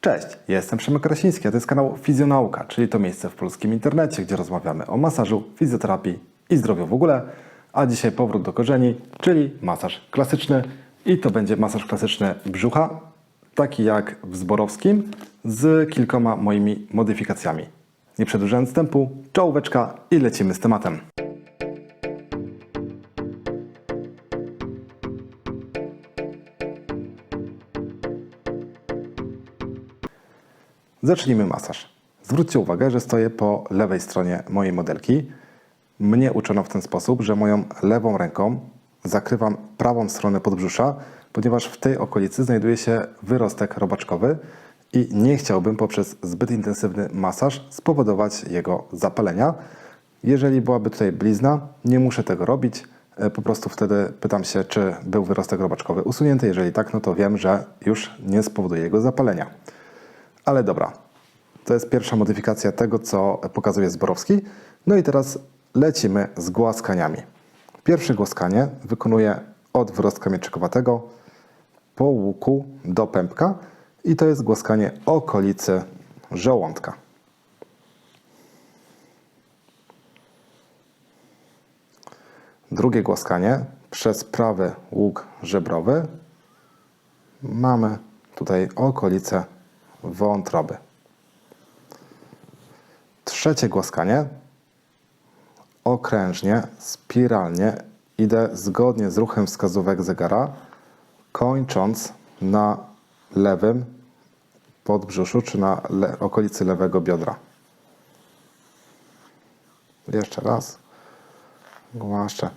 Cześć, ja jestem Przemek Krasiński, a to jest kanał Fizjonauka, czyli to miejsce w polskim internecie, gdzie rozmawiamy o masażu, fizjoterapii i zdrowiu w ogóle. A dzisiaj powrót do korzeni, czyli masaż klasyczny. I to będzie masaż klasyczny brzucha, taki jak w Zborowskim, z kilkoma moimi modyfikacjami. Nie przedłużając wstępu, czołóweczka i lecimy z tematem. Zacznijmy masaż. Zwróćcie uwagę, że stoję po lewej stronie mojej modelki. Mnie uczono w ten sposób, że moją lewą ręką zakrywam prawą stronę podbrzusza, ponieważ w tej okolicy znajduje się wyrostek robaczkowy i nie chciałbym poprzez zbyt intensywny masaż spowodować jego zapalenia. Jeżeli byłaby tutaj blizna, nie muszę tego robić. E, Po prostu wtedy pytam się, czy był wyrostek robaczkowy usunięty. Jeżeli tak, no to wiem, że już nie spowoduje jego zapalenia. Ale dobra, to jest pierwsza modyfikacja tego, co pokazuje Zborowski. No i teraz lecimy z głaskaniami. Pierwsze głaskanie wykonuję od wyrostka mieczykowatego po łuku do pępka i to jest głaskanie okolicy żołądka. Drugie głaskanie przez prawy łuk żebrowy mamy tutaj okolicę wątroby. Trzecie głaskanie okrężnie, spiralnie idę zgodnie z ruchem wskazówek zegara, kończąc na lewym podbrzuszu czy na le- okolicy lewego biodra. Jeszcze raz. Głaszczę.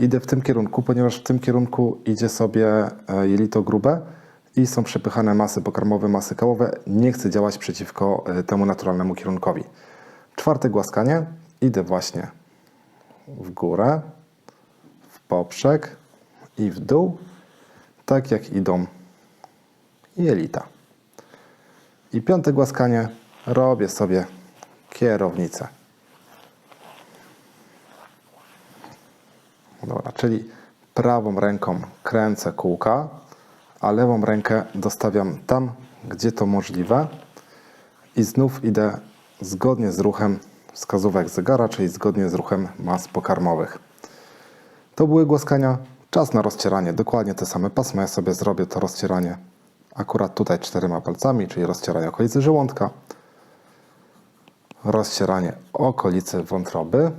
Idę w tym kierunku, ponieważ w tym kierunku idzie sobie e, jelito grube i są przepychane masy pokarmowe, masy kałowe. Nie chcę działać przeciwko e, temu naturalnemu kierunkowi. Czwarte głaskanie. Idę właśnie w górę, w poprzek i w dół, tak jak idą jelita. I piąte głaskanie robię sobie kierownicę. Dobra, czyli prawą ręką kręcę kółka, a lewą rękę dostawiam tam, gdzie to możliwe i znów idę zgodnie z ruchem wskazówek zegara, czyli zgodnie z ruchem mas pokarmowych. To były głaskania. Czas na rozcieranie. Dokładnie te same pasma. Ja sobie zrobię to rozcieranie akurat tutaj czterema palcami, czyli rozcieranie okolicy żołądka, rozcieranie okolicy wątroby,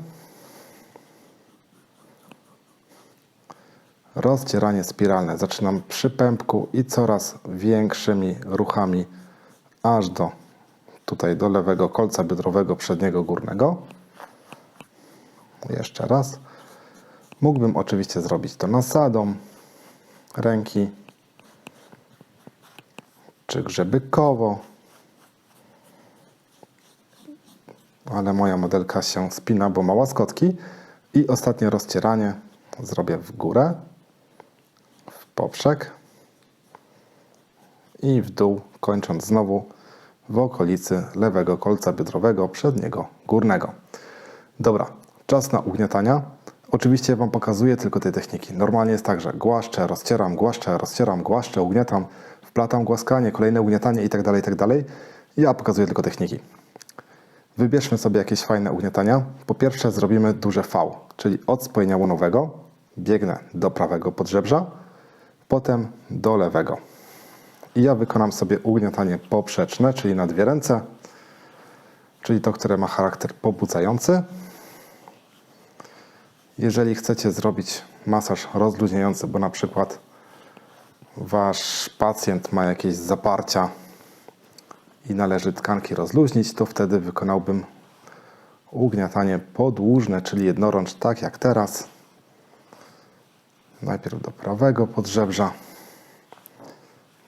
rozcieranie spiralne. Zaczynam przy pępku i coraz większymi ruchami aż do tutaj do lewego kolca biodrowego przedniego górnego. Jeszcze raz. Mógłbym oczywiście zrobić to nasadą ręki czy grzebykowo. Ale moja modelka się spina, bo ma łaskotki. I ostatnie rozcieranie zrobię w górę, poprzek i w dół, kończąc znowu w okolicy lewego kolca biodrowego przedniego górnego. Dobra, czas na ugniatania. Oczywiście Wam pokazuję tylko tej techniki. Normalnie jest tak, że głaszczę, rozcieram, głaszczę, rozcieram, głaszczę, ugniatam, wplatam głaskanie, kolejne ugniatanie i tak dalej, i tak. Ja pokazuję tylko techniki. Wybierzmy sobie jakieś fajne ugniatania. Po pierwsze zrobimy duże V, czyli od spojenia łonowego biegnę do prawego podżebrza, potem do lewego. I ja wykonam sobie ugniatanie poprzeczne, czyli na dwie ręce, czyli to, które ma charakter pobudzający. Jeżeli chcecie zrobić masaż rozluźniający, bo na przykład wasz pacjent ma jakieś zaparcia i należy tkanki rozluźnić, to wtedy wykonałbym ugniatanie podłużne, czyli jednorącz, tak jak teraz. Najpierw do prawego podżebrza,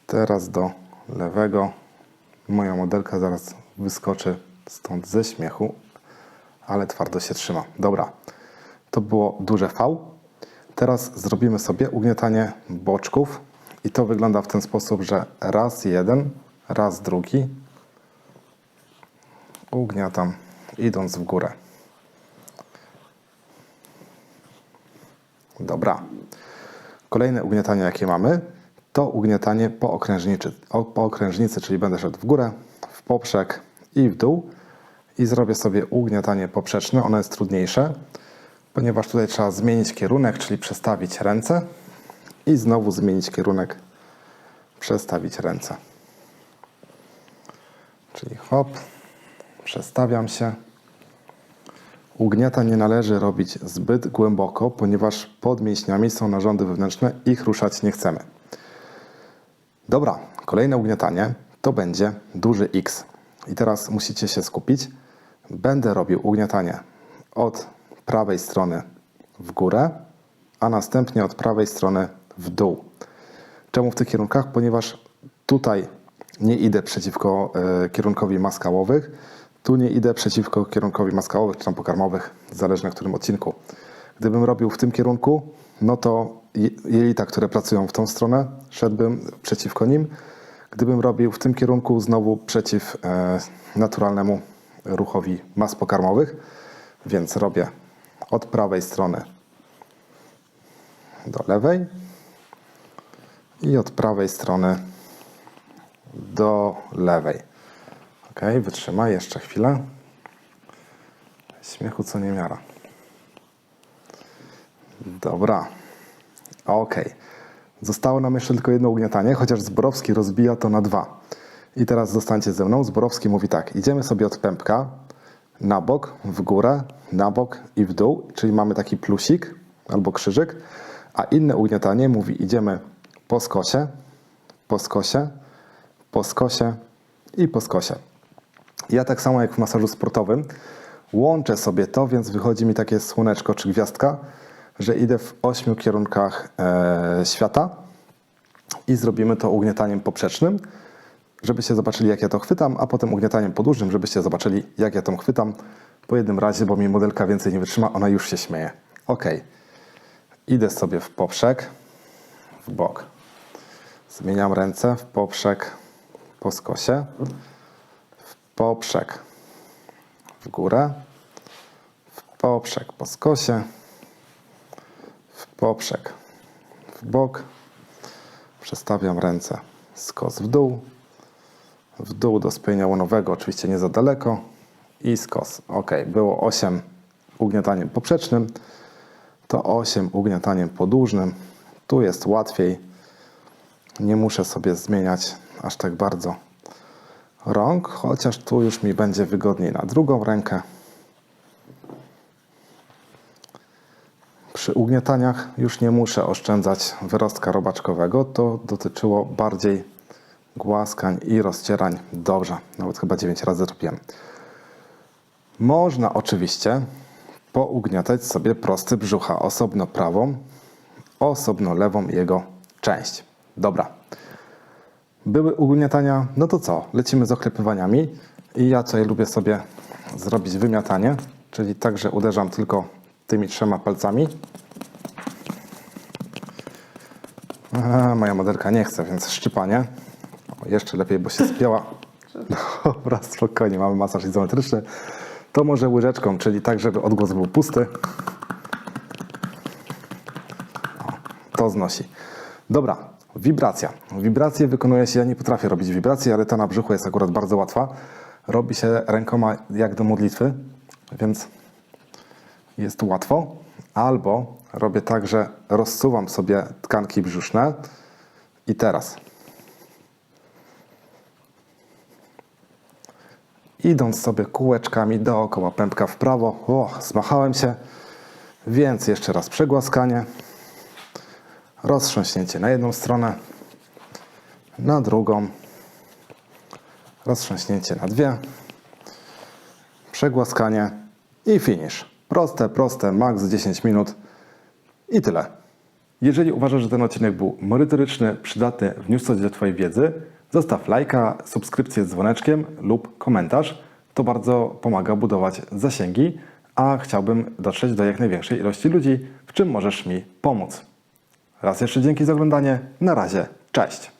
teraz do lewego. Moja modelka zaraz wyskoczy stąd ze śmiechu, ale twardo się trzyma. Dobra, to było duże V. Teraz zrobimy sobie ugniatanie boczków i to wygląda w ten sposób, że raz jeden, raz drugi ugniatam idąc w górę. Dobra. Kolejne ugniatanie, jakie mamy, to ugniatanie po okrężnicy, po okrężnicy, czyli będę szedł w górę, w poprzek i w dół i zrobię sobie ugniatanie poprzeczne. Ono jest trudniejsze, ponieważ tutaj trzeba zmienić kierunek, czyli przestawić ręce i znowu zmienić kierunek, przestawić ręce. Czyli hop, przestawiam się. Ugniata nie należy robić zbyt głęboko, ponieważ pod mięśniami są narządy wewnętrzne, ich ruszać nie chcemy. Dobra, kolejne ugniatanie to będzie duży X. I teraz musicie się skupić. Będę robił ugniatanie od prawej strony w górę, a następnie od prawej strony w dół. Czemu w tych kierunkach? Ponieważ tutaj nie idę przeciwko e, kierunkowi maskałowych, tu nie idę przeciwko kierunkowi maskałowych czy tam pokarmowych, zależnie w którym odcinku. Gdybym robił w tym kierunku, no to je- jelita, które pracują w tą stronę, szedłbym przeciwko nim. Gdybym robił w tym kierunku, znowu przeciw e, naturalnemu ruchowi mas pokarmowych, więc robię od prawej strony do lewej i od prawej strony do lewej. Ok, wytrzymaj jeszcze chwilę. Śmiechu co nie miara. Dobra. Ok. Zostało nam jeszcze tylko jedno ugniatanie, chociaż Zborowski rozbija to na dwa. I teraz zostańcie ze mną. Zborowski mówi tak. Idziemy sobie od pępka na bok, w górę, na bok i w dół, czyli mamy taki plusik albo krzyżyk, a inne ugniatanie mówi idziemy po skosie, po skosie, po skosie i po skosie. Ja tak samo jak w masażu sportowym łączę sobie to, więc wychodzi mi takie słoneczko czy gwiazdka, że idę w ośmiu kierunkach e, świata i zrobimy to ugnietaniem poprzecznym, żebyście zobaczyli jak ja to chwytam, a potem ugnietaniem podłużnym, żebyście zobaczyli jak ja to chwytam po jednym razie, bo mi modelka więcej nie wytrzyma, ona już się śmieje. Ok. Idę sobie w poprzek, w bok. Zmieniam ręce w poprzek, po skosie, poprzek, w górę, w poprzek, po skosie, w poprzek, w bok. Przestawiam ręce, skos w dół, w dół do spienia łonowego, oczywiście nie za daleko i skos. Ok, było 8 ugniataniem poprzecznym, to 8 ugniataniem podłużnym. Tu jest łatwiej. Nie muszę sobie zmieniać aż tak bardzo rąk, chociaż tu już mi będzie wygodniej na drugą rękę. Przy ugniataniach już nie muszę oszczędzać wyrostka robaczkowego. To dotyczyło bardziej głaskań i rozcierań. Dobrze, nawet chyba 9 razy robiłem. Można oczywiście pougniatać sobie prosty brzucha, osobno prawą, osobno lewą jego część. Dobra. Były ugniatania, no to co? Lecimy z oklepywaniami. I ja tutaj lubię sobie zrobić wymiatanie, czyli tak, że uderzam tylko tymi trzema palcami. A, moja modelka nie chce, więc szczypanie. O, jeszcze lepiej, bo się spięła. Dobra, spokojnie, mamy masaż izometryczny. To może łyżeczką, czyli tak, żeby odgłos był pusty. O, to znosi. Dobra, wibracja. Wibracje wykonuje się, ja nie potrafię robić wibracji, ale ta na brzuchu jest akurat bardzo łatwa. Robi się rękoma jak do modlitwy, więc jest łatwo. Albo robię tak, że rozsuwam sobie tkanki brzuszne i teraz idąc sobie kółeczkami dookoła pępka w prawo, o, zmachałem się, więc jeszcze raz przegłaskanie, roztrząśnięcie na jedną stronę, na drugą, roztrząśnięcie na dwie, przegłaskanie i finish. Proste, proste, maks 10 minut i tyle. Jeżeli uważasz, że ten odcinek był merytoryczny, przydatny, wniósł coś do Twojej wiedzy, zostaw lajka, subskrypcję z dzwoneczkiem lub komentarz. To bardzo pomaga budować zasięgi, a chciałbym dotrzeć do jak największej ilości ludzi, w czym możesz mi pomóc. Raz jeszcze dzięki za oglądanie. Na razie, cześć!